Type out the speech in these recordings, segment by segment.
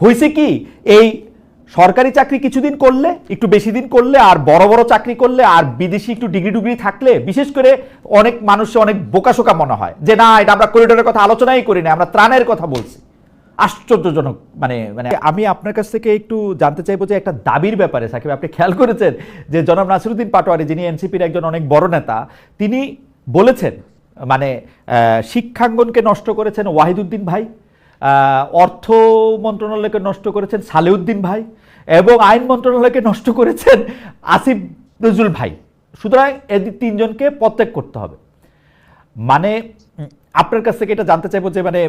হয়েছে কি, এই সরকারি চাকরি কিছুদিন করলে, একটু বেশি দিন করলে, আর বড় বড় চাকরি করলে, আর বিদেশি একটু ডিগ্রি ডুগ্রি থাকলে, বিশেষ করে অনেক মানুষ অনেক বোকাশোকা মনে হয়, যে না, এটা আমরা করিডোরের কথা আলোচনাই করি না, আমরা ত্রাণের কথা বলছি। আশ্চর্যজনক মানে মানে আমি আপনার কাছ থেকে একটু জানতে চাইব যে একটা দাবির ব্যাপারে, সাকিব, আপনি খেয়াল করেছেন যে জনাব নাসিরুদ্দিন পাটোয়ারি, যিনি এনসিপির একজন অনেক বড় নেতা, তিনি বলেছেন মানে শিক্ষাঙ্গনকে নষ্ট করেছেন ওয়াহিদুদ্দিন ভাই। অর্থ মন্ত্রণালয়কে নষ্ট করেছেন সালেউদ্দিন ভাই এবং আইন মন্ত্রণালয়কে নষ্ট করেছেন আসিফ নজরুল ভাই। সুতরাং এদের তিনজনকে প্রত্যেক করতে হবে। মানে আপনার কাছ থেকে এটা জানতে চাইব যে মানে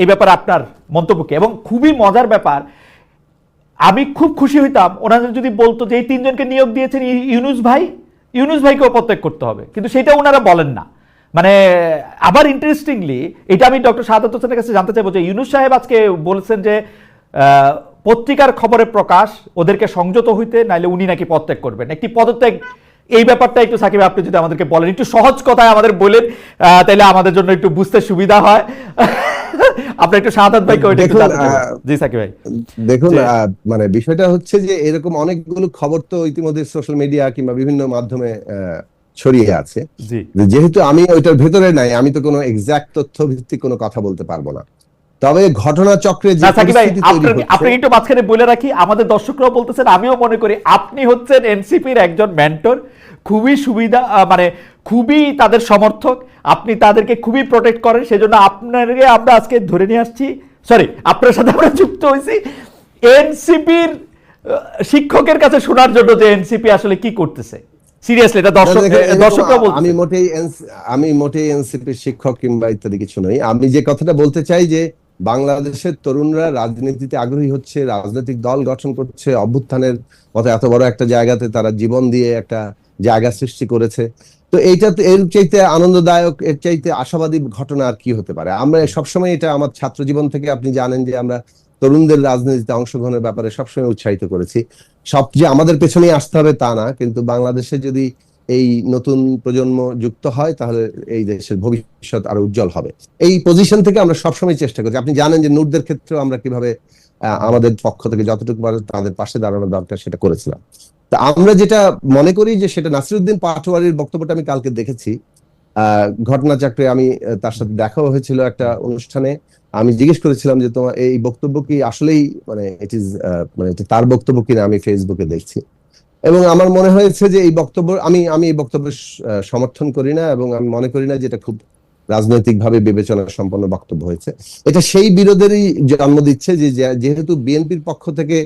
এই ব্যাপারে আপনার মন্তব্য কি? এবং খুবই মজার ব্যাপার, আমি খুব খুশি হইতাম ওনাদের যদি বলতো যে, এই তিনজনকে নিয়োগ দিয়েছেন ইউনুস ভাই, ইউনুস ভাইকেও প্রত্যেক করতে হবে। কিন্তু সেটা ওনারা বলেন না। মানে আবার ইন্টারেস্টিংলি এটা আমি ডক্টর শাহাদত হোসেনের কাছে জানতে চাইব যে ইউনুস সাহেব আজকে বলেছেন যে পত্রিকার খবরে প্রকাশ ওদেরকে সংযত হইতে নাইলে উনি নাকি পদত্যাগ করবেন। একটি পদত্যাগ এই ব্যাপারটা একটু সাকিব আপনি যদি আমাদেরকে বলেন একটু সহজ কথায় আমাদের বলেন আহ, তাহলে আমাদের জন্য একটু বুঝতে সুবিধা হয়। আপনি একটু ভাইকে ওইটা। আহ, জি সাকিব ভাই। দেখুন মানে বিষয়টা হচ্ছে যে এরকম অনেকগুলো খবর তো ইতিমধ্যে সোশ্যাল মিডিয়া কিংবা বিভিন্ন মাধ্যমে আহ, ছড়িয়ে আছে। যেহেতু আমি ওইটার ভেতরে নাই আমি তো কোনো এক্সাক্ট তথ্য ভিত্তিক কোনো কথা বলতে পারব না। তবে ঘটনা চক্রে যে না সাকিব ভাই পরিস্থিতি তৈরি আপনাকে হচ্ছে- আপনাকে একটু মাঝখানে বলে রাখি আমাদের দর্শকরাও বলতেছেন আমিও মনে করি আপনি হচ্ছেন এনসিপির একজন মেন্টর খুবই সুবিধা মানে খুবই তাদের সমর্থক। আপনি তাদেরকে খুবই প্রোটেক্ট করেন সেজন্য আপনাকে আমরা আজকে ধরে নিয়ে আসছি। সরি আপনার সাথে আমরা যুক্ত হয়েছি এনসিপির শিক্ষকের কাছে শোনার জন্য যে এনসিপি আসলে কি করতেছে। সিরিয়াসলি এটা দর্শক দর্শকরা বলছে আমি মোটেই আমি মোটেই এনসিপির শিক্ষক কিংবা ইত্যাদি কিছু নই। আমি যে কথাটা বলতে চাই যে বাংলাদেশের তরুণরা রাজনীতিতে আগ্রহী হচ্ছে রাজনৈতিক দল গঠন করছে অভ্যুত্থানের মতো এত বড় একটা জায়গাতে তারা জীবন দিয়ে একটা জায়গা সৃষ্টি করেছে। তো এইটা এর চাইতে আনন্দদায়ক এর চাইতে আশাবাদী ঘটনা আর কি হতে পারে? আমরা সবসময় এটা আমার ছাত্র জীবন থেকে আপনি জানেন যে আমরা তরুণদের রাজনীতিতে অংশগ্রহণের ব্যাপারে সবসময় উৎসাহিত করেছি। সব যে আমাদের পেছনেই আসতে হবে তা না কিন্তু বাংলাদেশে যদি এই নতুন প্রজন্ম যুক্ত হয় তাহলে এই দেশের ভবিষ্যৎ আরও উজ্জ্বল হবে। এই পজিশন থেকে আমরা সবসময় চেষ্টা করছি। আপনি জানেন যে নূরদের ক্ষেত্রেও আমরা কীভাবে আমাদের পক্ষ থেকে যতটুকু তাদের পাশে দাঁড়ানো দরকার সেটা করেছিলাম। তা আমরা যেটা মনে করি যে সেটা নাসিরুদ্দিন পাটোয়ারির বক্তব্যটা আমি কালকে দেখেছি। আহ, ঘটনাচক্রে আমি তার সাথে দেখাও হয়েছিল একটা অনুষ্ঠানে। আমি জিজ্ঞেস করেছিলাম যে তোমার এই বক্তব্য কি আসলেই মানে ইট ইজ মানে তার বক্তব্য কিনা আমি ফেসবুকে দেখছি। এবং আমার মনে হয়েছে যে এই বক্তব্য আমি আমি এই আহ, সমর্থন করি না এবং আমি মনে করি না যে এটা খুব রাজনৈতিকভাবে বিবেচনা সম্পন্ন বক্তব্য হয়েছে। এটা সেই বিরোধেরই জন্ম দিচ্ছে যে- যেহেতু বিএনপির পক্ষ থেকে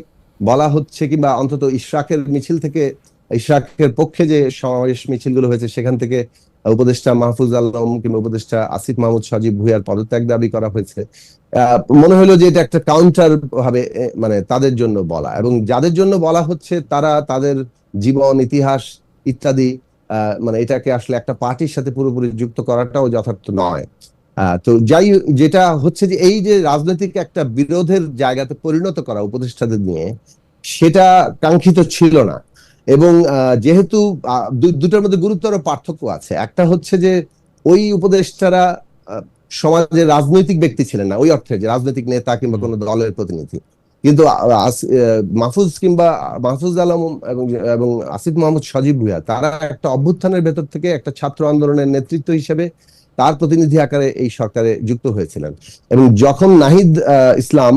বলা হচ্ছে কিংবা অন্তত ইশরাকের মিছিল থেকে ইশরাকের পক্ষে যে সমাবেশ মিছিলগুলো হয়েছে সেখান থেকে উপদেষ্টা মাহফুজ আলম কিংবা উপদেষ্টা আসিফ মাহমুদ সজীব ভুইয়ার পদত্যাগ দাবি করা হয়েছে। মনে হলো যে এটা একটা কাউন্টার ভাবে মানে তাদের জন্য বলা এবং যাদের জন্য বলা হচ্ছে তারা তাদের জীবন, ইতিহাস ইত্যাদি মানে এটাকে আসলে একটা পার্টির সাথে পুরোপুরি যুক্ত করাটাও যথার্থ নয়। তো যাই যেটা হচ্ছে যে এই যে রাজনৈতিক একটা বিরোধের জায়গাতে পরিণত করা উপদেষ্টাদের নিয়ে, সেটা কাঙ্ক্ষিত ছিল না। এবং যেহেতু দুটোর মধ্যে গুরুতর পার্থক্য আছে। একটা হচ্ছে যে ওই উপদেষ্টারা সমাজের রাজনৈতিক ব্যক্তি ছিলেন না ওই অর্থে যে রাজনৈতিক নেতা কিংবা কোনো দলের প্রতিনিধি। কিন্তু মাহফুজ কিংবা মাহফুজ আলম এবং এবং আসিফ মোহাম্মদ সজীব ভুইয়া তারা একটা অভ্যুত্থানের ভেতর থেকে একটা ছাত্র আন্দোলনের নেতৃত্ব হিসেবে তার প্রতিনিধি আকারে এই সরকারে যুক্ত হয়েছিলেন। এবং যখন নাহিদ আহ, ইসলাম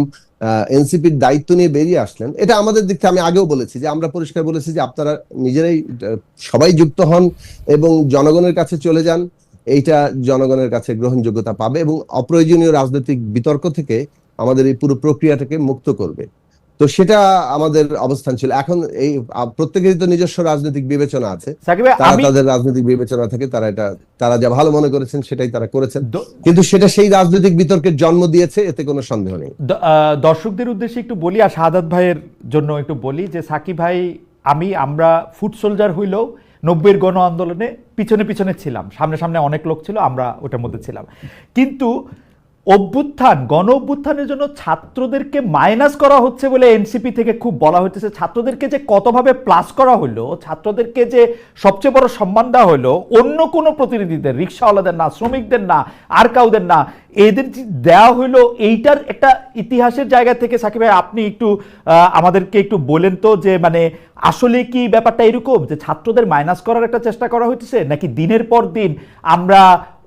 এনসিপির দায়িত্ব নিয়ে বেরিয়ে আসলেন। এটা আমাদের দিক থেকে আমি আগেও বলেছি যে, আমরা পরিষ্কার বলেছি যে, আপনারা নিজেরাই সবাই যুক্ত হন এবং জনগণের কাছে চলে যান। এইটা জনগণের কাছে গ্রহণযোগ্যতা পাবে এবং অপ্রয়োজনীয় রাজনৈতিক বিতর্ক থেকে আমাদের এই পুরো প্রক্রিয়াটাকে মুক্ত করবে। তো সেটা আমাদের অবস্থান ছিল। এখন এই প্রত্যেকেরই তো নিজস্ব রাজনৈতিক বিবেচনা আছে। তারা তাদের রাজনৈতিক বিবেচনা থেকে তারা এটা তারা যা ভালো মনে করেছেন সেটাই তারা করেছেন। কিন্তু সেটা সেই রাজনৈতিক বিতর্কের জন্ম দিয়েছে এতে কোনো সন্দেহ নেই। আহ, দর্শকদের উদ্দেশ্যে একটু বলি আর শাহাদাত ভাইয়ের জন্য একটু বলি যে সাকিব ভাই আমি আমরা ফুড সোলজার হইলেও নব্বইয়ের গণ আন্দোলনে পিছনে পিছনে ছিলাম। সামনে সামনে অনেক লোক ছিল আমরা ওটার মধ্যে ছিলাম। কিন্তু অভ্যুত্থান গণ অভ্যুত্থানের জন্য ছাত্রদেরকে মাইনাস করা হচ্ছে বলে এনসিপি থেকে খুব বলা হচ্ছে ছাত্রদেরকে যে কতভাবে প্লাস করা হলো ছাত্রদেরকে যে সবচেয়ে বড় সম্মান দেওয়া হলো অন্য কোনো প্রতিনিধিদের, রিক্সাওয়ালাদের না, শ্রমিকদের না, আর কাউদের না এদের দেওয়া হইল, এইটার একটা ইতিহাসের জায়গা থেকে সাকিব ভাই, আপনি একটু আমাদেরকে একটু বলেন তো যে মানে আসলে কি ব্যাপারটা এরকম যে, ছাত্রদের মাইনাস করার একটা চেষ্টা করা হইতেছে, নাকি দিনের পর দিন আমরা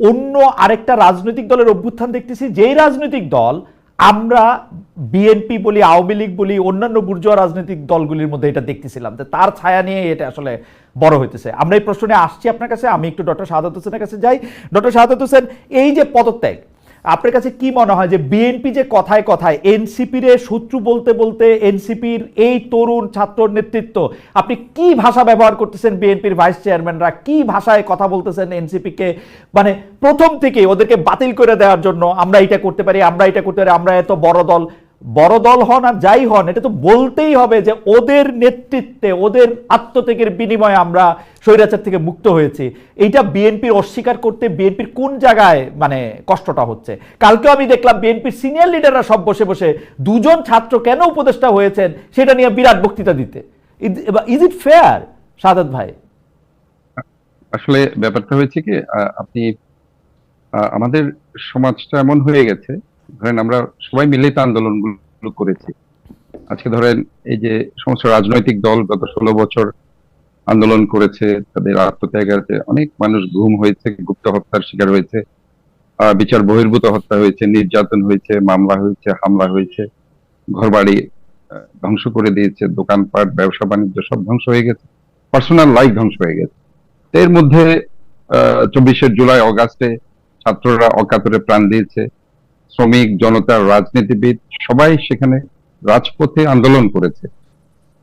অন্য আরেকটা রাজনৈতিক দলের অভ্যুত্থান দেখতেছি, যেই রাজনৈতিক দল আমরা বিএনপি বলি, আওয়ামী লীগ বলি, অন্যান্য বুর্জোয়া রাজনৈতিক দলগুলির মধ্যে এটা দেখতেছিলাম, যে তার ছায়া নিয়ে এটা আসলে বড় হইতেছে। আমরা এই প্রশ্নে আসছি আপনার কাছে, আমি একটু ডক্টর শাহাদাত হোসেনের কাছে যাই। ডক্টর শাহাদাত হোসেন, এই যে পদত্যাগ আপনার কাছে কি মনে হয় যে বিএনপি যে কথায় কথায় এনসিপির শত্রু বলতে বলতে এনসিপির এই তরুণ ছাত্র নেতৃত্ব, আপনি কি ভাষা ব্যবহার করতেছেন বিএনপির ভাইস চেয়ারম্যানরা কি ভাষায় কথা বলতেছেন এনসিপিকে মানে প্রথম থেকে ওদেরকে বাতিল করে দেওয়ার জন্য আমরা এটা করতে পারি, আমরা এটা করতে পারি, আমরা এত বড় দল। বড় দল হন আর যাই হন, এটা তো বলতেই হবে যে ওদের নেতৃত্বে, ওদের আত্মত্যাগের বিনিময়ে আমরা স্বৈরাচার থেকে মুক্ত হয়েছি। এইটা বিএনপির অস্বীকার করতে বিএনপির কোন জায়গায় মানে কষ্টটা হচ্ছে? কালকেও আমি দেখলাম বিএনপির সিনিয়র লিডাররা সব বসে বসে দুজন ছাত্র কেন উপদেষ্টা হয়েছেন সেটা নিয়ে বিরাট বক্তৃতা দিতে। ইজ ইট ফেয়ার, সাদাত ভাই? আসলে ব্যাপারটা হয়েছে কি আপনি আমাদের সমাজটা এমন হয়ে গেছে ধরেন আমরা সবাই মিলে তো আন্দোলনগুলো করেছি। আজকে ধরেন এই যে সমস্ত রাজনৈতিক দল গত ষোলো বছর আন্দোলন করেছে তাদের আত্মত্যাগের অনেক মানুষ ঘুম হয়েছে গুপ্ত হত্যার শিকার হয়েছে বিচার বহির্ভূত হত্যা হয়েছে নির্যাতন হয়েছে মামলা হয়েছে হামলা হয়েছে ঘরবাড়ি আহ, ধ্বংস করে দিয়েছে দোকানপাট ব্যবসা বাণিজ্য সব ধ্বংস হয়ে গেছে পার্সোনাল লাইফ ধ্বংস হয়ে গেছে। এর মধ্যে আহ চব্বিশে জুলাই অগাস্টে ছাত্ররা অকাতরে প্রাণ দিয়েছে শ্রমিক, জনতা, রাজনীতিবিদ, সবাই সেখানে রাজপথে আন্দোলন করেছে।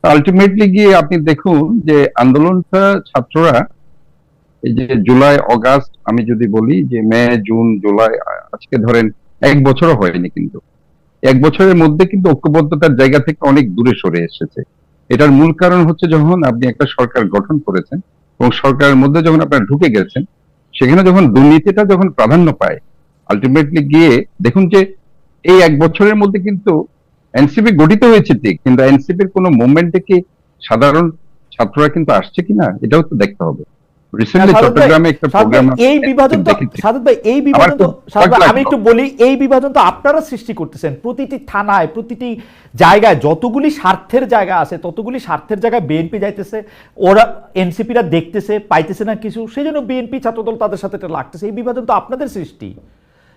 আলটিমেটলি গিয়ে আপনি দেখুন যে আন্দোলনটা ছাত্ররা, এই যে জুলাই, অগাস্ট, আমি যদি বলি যে মে, জুন, জুলাই, আজকে ধরেন এক বছরও হয়নি কিন্তু। এক বছরের মধ্যে কিন্তু ঐক্যবদ্ধতার জায়গা থেকে অনেক দূরে সরে এসেছে। এটার মূল কারণ হচ্ছে যখন আপনি একটা সরকার গঠন করেছেন এবং সরকারের মধ্যে যখন আপনারা ঢুকে গেছেন, সেখানে যখন দুর্নীতিটা যখন প্রাধান্য পায় আলটিমেটলি গিয়ে দেখুন যে এই এক বছরের মধ্যে কিন্তু এনসিপি গঠিত হয়েছে ঠিক কিন্তু এনসিপির কোনো মুভমেন্টে কি সাধারণ ছাত্ররা কিন্তু আসছে কিনা এটাও তো দেখতে হবে। রিসেন্টলি সাদত ভাই, চট্টগ্রামে একটা সাদত ভাই, প্রোগ্রাম এই বিভাজন তো ভাই এই বিভাজন তো খুব সাদত ভাই, ভয় আমি একটু বলি এই বিভাজন তো আপনারা সৃষ্টি করতেছেন। প্রতিটি থানায় প্রতিটি জায়গায় যতগুলি স্বার্থের জায়গা আছে ততগুলি স্বার্থের জায়গায় বিএনপি যাইতেছে ওরা এনসিপিরা দেখতেছে পাইতেছে না কিছু সেই জন্য বিএনপি ছাত্রদল তাদের সাথে এটা লাগতেছে। এই বিভাজন তো আপনাদের সৃষ্টি।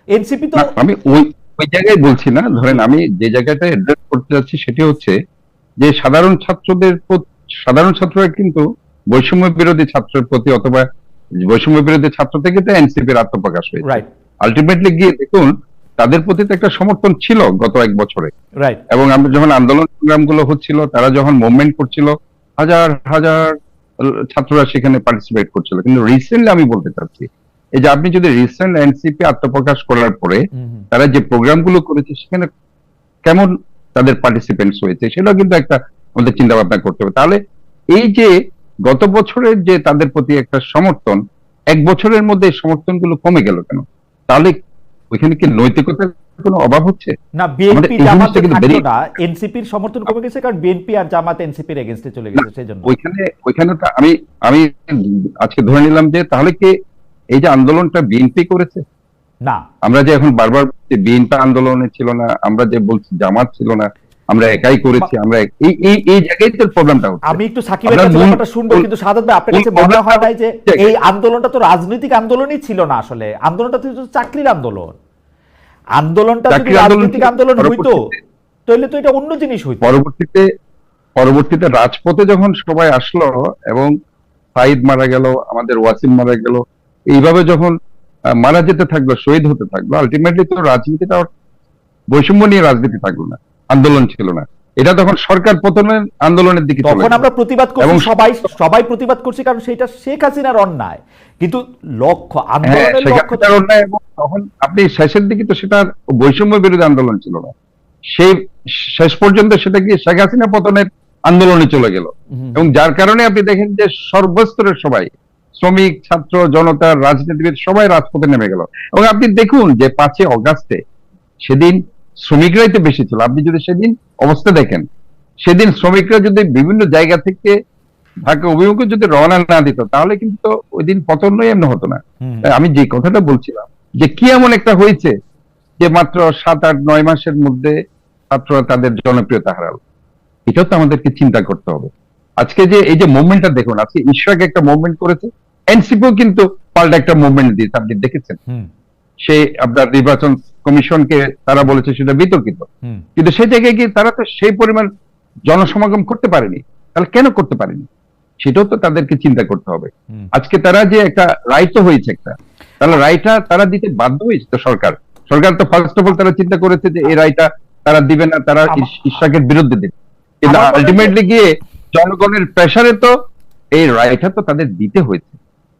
এনসিপি তো আমি ওই ওই জায়গায় বলছি না। ধরেন আমি যে জায়গাটা অ্যাড্রেস করতে যাচ্ছি সেটি হচ্ছে যে সাধারণ ছাত্রদের সাধারণ ছাত্ররা কিন্তু বৈষম্য বিরোধী ছাত্রের প্রতি অথবা বৈষম্য বিরোধী ছাত্র থেকে তো এনসিপির আত্মপ্রকাশ হয়েছে। রাইট আলটিমেটলি গিয়ে দেখুন তাদের প্রতি তো একটা সমর্থন ছিল গত এক বছরে। রাইট এবং আমরা যখন আন্দোলন সংগ্রামগুলো হচ্ছিল তারা যখন মুভমেন্ট করছিল হাজার হাজার ছাত্ররা সেখানে পার্টিসিপেট করছিল। কিন্তু রিসেন্টলি আমি বলতে চাচ্ছি এই যে আপনি যদি রিসেন্ট এনসিপি আত্মপ্রকাশ করার পরে তারা যে প্রোগ্রামগুলো করেছে সেখানে কেমন তাদের পার্টিসিপেন্টস হয়েছে সেটাও কিন্তু একটা আমাদের চিন্তা ভাবনা করতে হবে। তাহলে এই যে গত বছরের যে তাদের প্রতি একটা সমর্থন এক বছরের মধ্যে এই সমর্থনগুলো কমে গেল কেন? তাহলে ওইখানে কি নৈতিকতার কোনো অভাব হচ্ছে? না বিএনপি জামাতে কিন্তু থাকল না এনসিপির সমর্থন কমে গেছে কারণ বিএনপি আর জামাত এনসিপির এগেনস্টে চলে গেছে সেই জন্য। ওইখানে ওইখানে আমি আমি আজকে ধরে নিলাম যে তাহলে কি এই যে আন্দোলনটা বিএনপি করেছে? না। আমরা যে এখন বারবার বিএনপি আন্দোলনে ছিল না আমরা যে বলছি জামাত ছিল না আমরা একাই করেছি আমরা এই এই এই জায়গায় তো প্রবলেমটা হচ্ছে। আমি একটু সাকিবের কাছে ব্যাপারটা শুনব কিন্তু সাদাত ভাই আপনার কাছে মনে হয় যে এই আন্দোলনটা তো রাজনৈতিক আন্দোলনই ছিল না আসলে। আন্দোলনটা তো চাকরির আন্দোলন। আন্দোলনটা যদি রাজনৈতিক আন্দোলন হইতো তাহলে তো এটা অন্য জিনিস হইতো। পরবর্তীতে পরবর্তীতে রাজপথে যখন সবাই আসলো এবং সাইদ মারা গেল আমাদের ওয়াসিম মারা গেল এইভাবে যখন মারা যেতে থাকল শহীদ হতে থাকল আলটিমেটলি তো রাজনীতিটা বৈষম্য নিয়ে রাজনীতি থাকল না আন্দোলন ছিল না। এটা তখন সরকার পতনের আন্দোলনের দিকে তখন আমরা প্রতিবাদ করছি সবাই সবাই প্রতিবাদ করছি কারণ সেটা শেখ হাসিনার অন্যায়। কিন্তু লক্ষ্য হ্যাঁ আন্দোলনের লক্ষ্য অন্যায় এবং তখন আপনি শেষের দিকে তো সেটা বৈষম্য বিরোধী আন্দোলন ছিল না। সেই শেষ পর্যন্ত সেটা গিয়ে শেখ হাসিনা পতনের আন্দোলনে চলে গেল। এবং যার কারণে আপনি দেখেন যে সর্বস্তরের সবাই শ্রমিক ছাত্র জনতা রাজনীতিবিদ সবাই রাজপথে নেমে গেল। এবং আপনি দেখুন যে পাঁচই অগাস্টে সেদিন শ্রমিকরাই তো বেশি ছিল। আপনি যদি সেদিন অবস্থা দেখেন সেদিন শ্রমিকরা যদি বিভিন্ন জায়গা থেকে ঢাকা অভিমুখে যদি রওনা না দিত তাহলে কিন্তু তো ওই দিন পতনই এমন হতো না। আমি যে কথাটা বলছিলাম যে কি এমন একটা হয়েছে যে মাত্র সাত আট নয় মাসের মধ্যে ছাত্ররা তাদের জনপ্রিয়তা হারাল। এটাও তো আমাদেরকে চিন্তা করতে হবে। আজকে যে এই যে মুভমেন্টটা দেখুন আজকে ইশরাক একটা মুভমেন্ট করেছে এনসিপিও কিন্তু পাল্টা একটা মুভমেন্ট দিয়েছে আপনি দেখেছেন। সে আপনার নির্বাচন কমিশনকে তারা বলেছে সেটা বিতর্কিত। কিন্তু সেই জায়গায় গিয়ে তারা তো সেই পরিমাণ জনসমাগম করতে পারেনি। তাহলে কেন করতে পারেনি? সেটাও তো তাদেরকে চিন্তা করতে হবে। আজকে তারা যে একটা রায় তো হয়েছে একটা তাহলে রায়টা তারা দিতে বাধ্য হয়েছে তো সরকার? সরকার তো ফার্স্ট অফ অল তারা চিন্তা করেছে যে এই রায়টা তারা দিবে না তারা ইশরাকের বিরুদ্ধে দেবে। কিন্তু আলটিমেটলি গিয়ে জনগণের প্রেসারে তো এই রায়টা তো তাদের দিতে হয়েছে।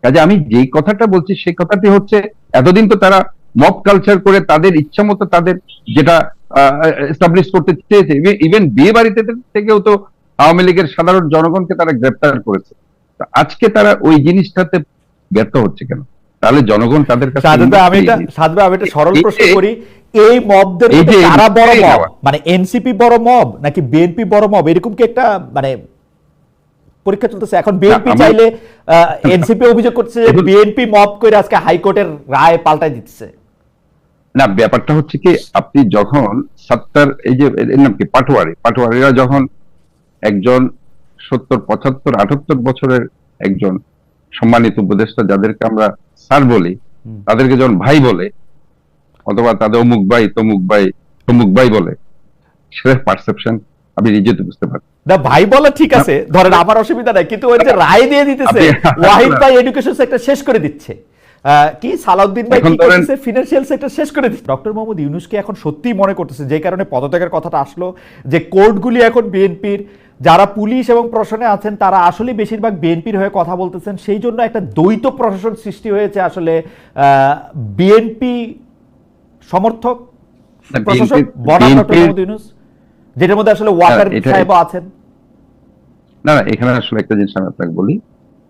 কাজে আমি যেই কথাটা বলছি সেই কথাটি হচ্ছে এতদিন তো তারা মব কালচার করে তাদের ইচ্ছা মতো তাদের যেটা এস্টাবলিশ করতে চেয়েছে। ইভেন বিয়ে বাড়িতে থেকেও তো আওয়ামী লীগের সাধারণ জনগণকে তারা গ্রেপ্তার করেছে। আজকে তারা ওই জিনিসটাতে ব্যর্থ হচ্ছে কেন? তাহলে জনগণ তাদের কাছে আমি এই- এটা আমি একটা সরল প্রশ্ন করি এই মবদের যে কারা বড় মব মানে এনসিপি বড় মব নাকি বিএনপি বড় মব এরকম কি একটা মানে পরীক্ষা চলতেছে। এখন বিএনপি চাইলে এনসিপি অভিযোগ করছে যে বিএনপি মব করে আজকে হাইকোর্টের রায় পাল্টাই দিচ্ছে না ব্যাপারটা হচ্ছে কি আপনি যখন সত্তর এই যে এর নাম কি পাটোয়ারি পাটোয়ারিরা যখন একজন সত্তর পঁচাত্তর আটাত্তর বছরের একজন সম্মানিত উপদেষ্টা যাদেরকে আমরা স্যার বলি তাদেরকে যখন ভাই বলে অথবা তাদের অমুক ভাই তমুক ভাই তমুক ভাই বলে সেটা পারসেপশন আমি নিজে তো বুঝতে না ভাই বলা ঠিক আছে ধরেন আমার অসুবিধা নাই কিন্তু ওই যে রায় দিয়ে দিতেছে ওয়াহিদ ভাই এডুকেশন সেক্টর শেষ করে দিচ্ছে। কি সালাউদ্দিন ভাই কি করতেছে? ফিনান্সিয়াল সেক্টর শেষ করে দিচ্ছে। ডক্টর মোহাম্মদ ইউনুসকে এখন সত্যিই মনে করতেছে যে কারণে পদত্যাগের কথাটা আসলো যে কোর্টগুলি এখন বিএনপির যারা পুলিশ এবং প্রশাসনে আছেন তারা আসলে বেশিরভাগ বিএনপির হয়ে কথা বলতেছেন। সেই জন্য একটা দ্বৈত প্রশাসন সৃষ্টি হয়েছে আসলে বিএনপি সমর্থক প্রশাসক বনাম ডক্টর মোহাম্মদ ইউনুস। যেটার মধ্যে আসলে ওয়াকার এটা- সাহেবও আছেন। না না এখানে আসলে একটা জিনিস আমি আপনাকে বলি।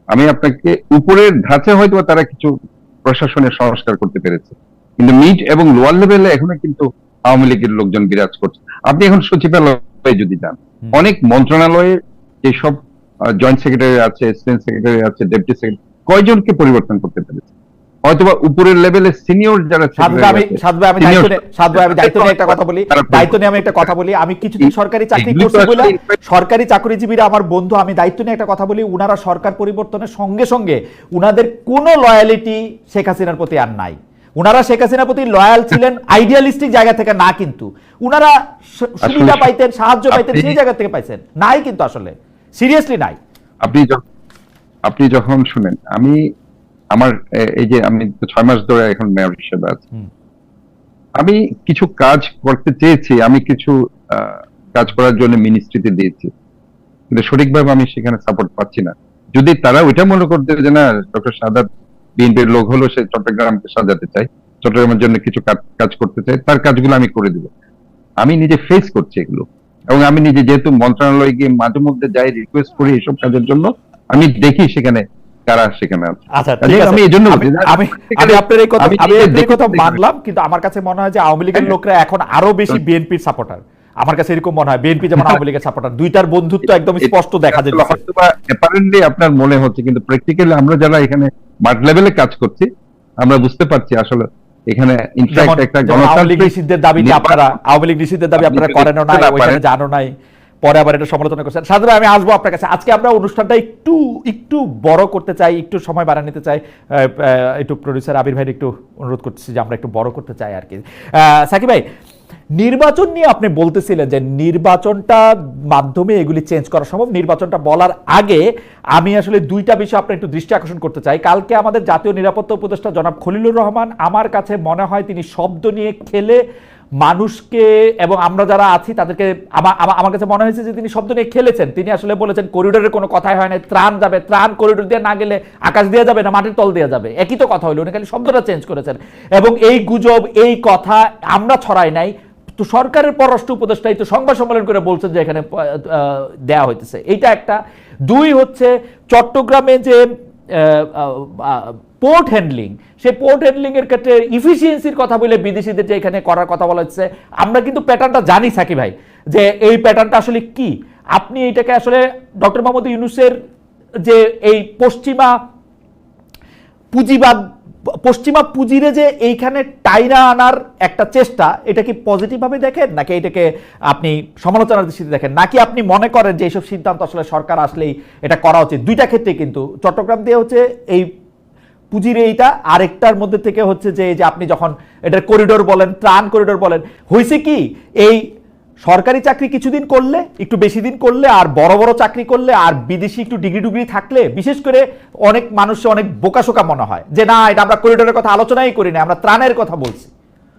আমি আপনাকে উপরের ধাঁচে হয়তো তারা কিছু প্রশাসনের সংস্কার করতে পেরেছে। কিন্তু মিড এবং লোয়ার লেভেলে এখনও কিন্তু আওয়ামী লীগের লোকজন বিরাজ করছে। আপনি এখন সচিবালয়ে যদি যান। অনেক মন্ত্রণালয়ে যেসব জয়েন্ট সেক্রেটারি আছে সেক্রেটারি আছে ডেপুটি সেক্রেটারি কয়জনকে পরিবর্তন করতে পেরেছে? হয়তোবা উপরের লেভেলে সিনিয়র যারা আমি আমি দায়িত্ব আমি দায়িত্ব নিয়ে একটা কথা বলি। দায়িত্ব নিয়ে আমি একটা কথা বলি। আমি কিছুদিন সরকারি চাকরি করছি বলে সরকারি চাকরিজীবীরা আমার বন্ধু আমি দায়িত্ব নিয়ে একটা কথা বলি। উনারা সরকার পরিবর্তনের সঙ্গে সঙ্গে উনাদের কোনো লয়ালিটি শেখ হাসিনার প্রতি আর নাই। উনারা শেখ হাসিনার প্রতি লয়াল ছিলেন আইডিয়ালিস্টিক জায়গা থেকে না কিন্তু। উনারা সুবিধা পাইতেন সাহায্য পাইতেন সেই জায়গা থেকে পাইছেন। নাই কিন্তু আসলে। সিরিয়াসলি নাই। আপনি আপনি যখন শুনেন আমি আমার এই যে আমি ছয় মাস ধরে এখন মেয়র হিসেবে আছি। আমি কিছু কাজ করতে চেয়েছি আমি কিছু কাজ করার জন্য মিনিস্ট্রিতে দিয়েছি। কিন্তু সঠিকভাবে আমি সেখানে সাপোর্ট পাচ্ছি না। যদি তারা ওইটা মনে করতে যে না ডক্টর সাদাত বিএনপির লোক হলো সে চট্টগ্রামকে সাজাতে চায় চট্টগ্রামের জন্য কিছু কাজ- কাজ করতে চাই তার কাজগুলো আমি করে দিব। আমি নিজে ফেস করছি এগুলো। এবং আমি নিজে যেহেতু মন্ত্রণালয়ে গিয়ে মাঝে মধ্যে যাই রিকোয়েস্ট করি এইসব কাজের জন্য আমি দেখি সেখানে কারা সেখানে আচ্ছা ঠিক আছে। আমি এই জন্য আমি আমি আপনার এই কথা আমি এই কথা মানলাম কিন্তু আমার কাছে মনে হয় যে আওয়ামী লীগের হ্যাঁ। লোকরা এখন আরও বেশি বিএনপির সাপোর্টার আমার কাছে এরকম মনে হয়। বিএনপি যেমন আওয়ামী লীগের সাপোর্টার দুইটার বন্ধুত্ব একদম স্পষ্ট দেখা অ্যাপারেন্টলি আপনার মনে হচ্ছে কিন্তু প্র্যাকটিক্যালি আমরা যারা এখানে মাঠ লেভেলে কাজ করছি আমরা বুঝতে পারছি আসলে এখানে ইনফ্যাক্ট একটা গণতান্ত্রিক নিষিদ্ধের নির্বাচন- আপনারা আওয়ামী লীগ নিষিদ্ধের দাবি আপনি আপনারা যদি করেনও নাই না ওইখানে জানো নাই। পরে আবার এটা সমালোচনা করছেন। সাধারণ আমি আসব আপনার কাছে। আজকে আমরা অনুষ্ঠানটা একটু একটু বড় করতে চাই, একটু সময় বাড়া নিতে চাই। একটু প্রডিউসার আবির ভাইয়ের একটু অনুরোধ করতেছি যে আমরা একটু বড় করতে চাই আর কি। সাকিব ভাই, নির্বাচন নিয়ে আপনি বলতেছিলেন যে নির্বাচনটা মাধ্যমে এগুলি চেঞ্জ করা সম্ভব। নির্বাচনটা বলার আগে আমি আসলে দুইটা বিষয় আপনার একটু দৃষ্টি আকর্ষণ করতে চাই। কালকে আমাদের জাতীয় নিরাপত্তা উপদেষ্টা জনাব খলিলুর রহমান, আমার কাছে মনে হয় তিনি শব্দ নিয়ে খেলে মানুষকে এবং আমরা যারা আছি, তাদেরকে আমার কাছে মনে হয়েছে যে তিনি শব্দ নিয়ে খেলেছেন। তিনি আসলে বলেছেন, করিডোরের কোনো কথাই হয় না, ত্রাণ যাবে, ত্রাণ করিডোর দিয়ে না গেলে আকাশ দিয়ে যাবে না, মাটির তল দিয়ে যাবে। একই তো কথা হইল উনি খালি শব্দটা চেঞ্জ করেছেন। এবং এই গুজব, এই কথা আমরা ছড়াই নাই। তো সরকারের পররাষ্ট্র উপদেষ্টাই তো সংবাদ সম্মেলন করে বলছেন যে এখানে দেয়া হইতেছে। এইটা একটা। দুই হচ্ছে, চট্টগ্রামে যে পোর্ট হ্যান্ডলিং সেই পোর্ট হ্যান্ডলিং এর ক্ষেত্রে ইফিসিয়েন্সির কথা বলে বিদেশিদের যে এখানে করার কথা বলা হচ্ছে, আমরা কিন্তু প্যাটার্নটা জানি সাকি ভাই, যে এই প্যাটার্নটা আসলে কি? আপনি এইটাকে আসলে ডক্টর মোহাম্মদ ইউনুসের যে এই পশ্চিমা পুঁজিবাদ, পশ্চিমা পুঁজিরে যে এইখানে টাইরা আনার একটা চেষ্টা, এটা কি পজিটিভ ভাবে দেখেন? নাকি এটাকে আপনি সমালোচনার দৃষ্টিতে দেখেন? নাকি আপনি মনে করেন যে এইসব সিদ্ধান্ত আসলে সরকার আসলেই এটা করা উচিত? দুইটা ক্ষেত্রে কিন্তু চট্টগ্রাম দিয়ে হচ্ছে এই পুঁজির এইটা আরেকটার মধ্যে থেকে হচ্ছে যে যে আপনি যখন এটার করিডোর বলেন, ত্রাণ করিডোর বলেন হয়েছে কি? এই সরকারি চাকরি কিছুদিন করলে, একটু বেশি দিন করলে, আর বড় বড় চাকরি করলে, আর বিদেশি একটু ডিগ্রি ডিগ্রি থাকলে, বিশেষ করে অনেক মানুষের অনেক বোকাশোকা মনে হয় যে, না, এটা আমরা করিডোরের কথা আলোচনাই করি না, আমরা ত্রাণের কথা বলছি।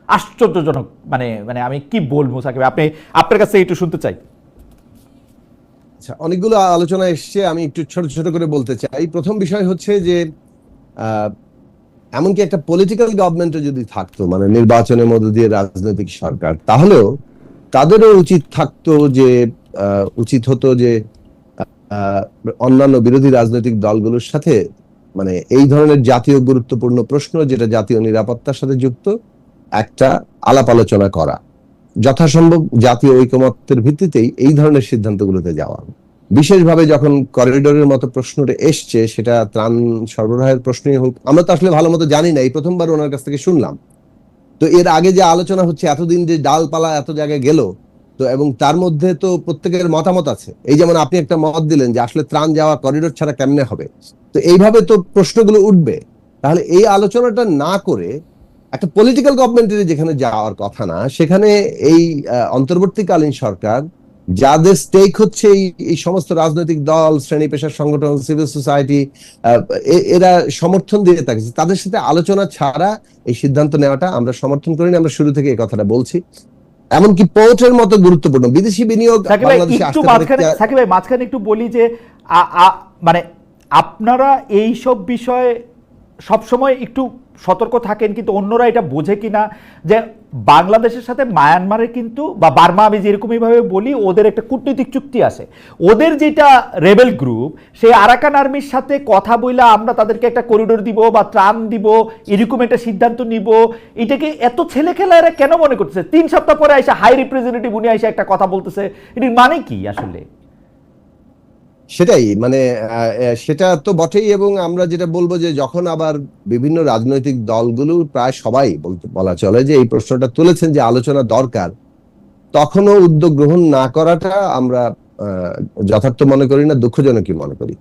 আশ্চর্যজনক মানে মানে আমি কি বলব সাকিব, আপনি, আপনার কাছে একটু শুনতে চাই। আচ্ছা অনেকগুলো আলোচনা এসছে, আমি একটু ছোট ছোট করে বলতে চাই। প্রথম বিষয় হচ্ছে যে এমনকি একটা পলিটিক্যাল গভর্নমেন্টও যদি থাকতো মানে নির্বাচনের মধ্য দিয়ে রাজনৈতিক সরকার, তাহলেও তাদেরও উচিত থাকতো যে উচিত হতো যে অন্যান্য বিরোধী রাজনৈতিক দলগুলোর সাথে মানে এই ধরনের জাতীয় গুরুত্বপূর্ণ প্রশ্ন যেটা জাতীয় নিরাপত্তার সাথে যুক্ত, একটা আলাপ আলোচনা করা। যথাসম্ভব জাতীয় ঐকমত্যের ভিত্তিতেই এই ধরনের সিদ্ধান্তগুলোতে যাওয়া। বিশেষভাবে যখন করিডোরের মতো প্রশ্নটা এসছে, সেটা ত্রাণ সরবরাহের প্রশ্নই হোক, আমরা তো আসলে ভালো মতো জানি না, এই প্রথমবার ওনার কাছ থেকে শুনলাম। তো এর আগে যে আলোচনা হচ্ছে, এতদিন যে ডালপালা এত জায়গায় গেল, তো এবং তার মধ্যে তো প্রত্যেকের মতামত আছে। এই যেমন আপনি একটা মত দিলেন যে আসলে ত্রাণ যাওয়া করিডোর ছাড়া কেমনে হবে? তো এইভাবে তো প্রশ্নগুলো উঠবে। তাহলে এই আলোচনাটা না করে একটা পলিটিক্যাল গভর্নমেন্টের যেখানে যাওয়ার কথা না, সেখানে এই অন্তর্বর্তীকালীন সরকার যাদের স্টেক হচ্ছে এই এই সমস্ত রাজনৈতিক দল শ্রেণি পেশার সংগঠন সিভিল সোসাইটি এরা সমর্থন দিয়ে থাকছে তাদের সাথে আলোচনা ছাড়া এই সিদ্ধান্ত নেওয়াটা আমরা সমর্থন করি না আমরা শুরু থেকে এই কথাটা বলছি। এমনকি পোর্টের মতো গুরুত্বপূর্ণ। বিদেশি বিনিয়োগ সাকিব ভাই একটু মাঝখানে একটু বলি যে মানে আপনারা এই সব বিষয়ে সবসময় একটু সতর্ক থাকেন, কিন্তু অন্যরা এটা বোঝে কিনা যে বাংলাদেশের সাথে মায়ানমারের কিন্তু বা বার্মা, আমি যেরকমই ভাবে বলি, ওদের একটা কূটনৈতিক চুক্তি আছে। ওদের যেটা রেবেল গ্রুপ, সেই আরাকান আর্মির সাথে কথা বইলা আমরা তাদেরকে একটা করিডোর দিব বা ত্রাণ দিব, এরকম একটা সিদ্ধান্ত নিব। এটাকে এত ছেলে খেলা এরা কেন মনে করতেছে? তিন সপ্তাহ পরে আইসা হাই রিপ্রেজেন্টেটিভ উনি আইসা একটা কথা বলতেছে। এটির মানে কি আসলে? সেটাই মানে সেটা তো বটেই এবং আমরা যেটা বলব যে যখন আবার বিভিন্ন রাজনৈতিক দলগুলো প্রায় সবাই বলতে, বলা চলে যে এই প্রশ্নটা তুলেছেন যে আলোচনা দরকার, তখনও উদ্যোগ গ্রহণ না করাটা আমরা যথার্থ মনে করি না, দুঃখজনকই মনে করি।